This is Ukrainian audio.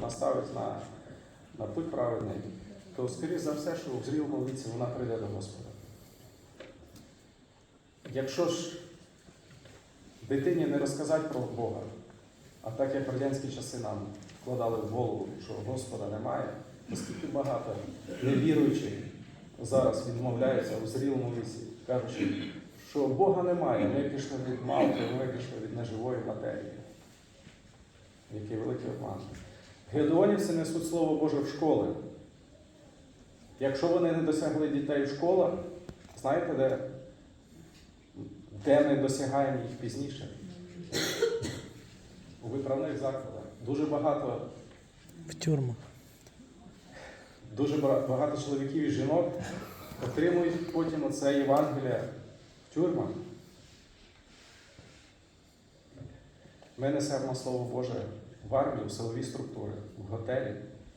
Наставить на, на путь праведний, то, скоріш за все, що в зрілому віці вона прийде до Господа. Якщо ж дитині не розказати про Бога, а так як в радянські часи нам вкладали в голову, що Господа немає, оскільки багато невіруючих зараз відмовляються у зрілому віці, кажучи, що Бога немає, ми пішли від малки, ми пішли від неживої матерії. Який великий обман. Гедеонівці несуть Слово Боже в школи. Якщо вони не досягли дітей в школах, знаєте, де, де ми досягаємо їх пізніше? У виправних закладах. Дуже багато, В тюрмах. дуже багато чоловіків і жінок отримують потім оце Євангелія в тюрмах. Ми несемо Слово Боже в армії, в силові структури, в готелі,